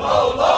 Oh, Lord.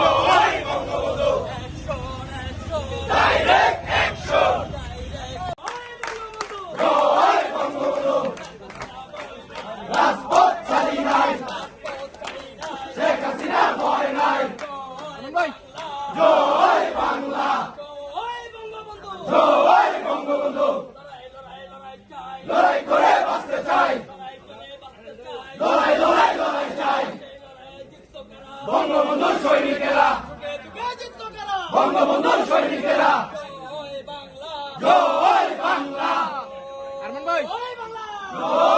বঙ্গবন্ধুর সৈনিকেরা। বঙ্গবন্ধুর সৈনিকেরা। জয় বাংলা। জয় বাংলা। জয়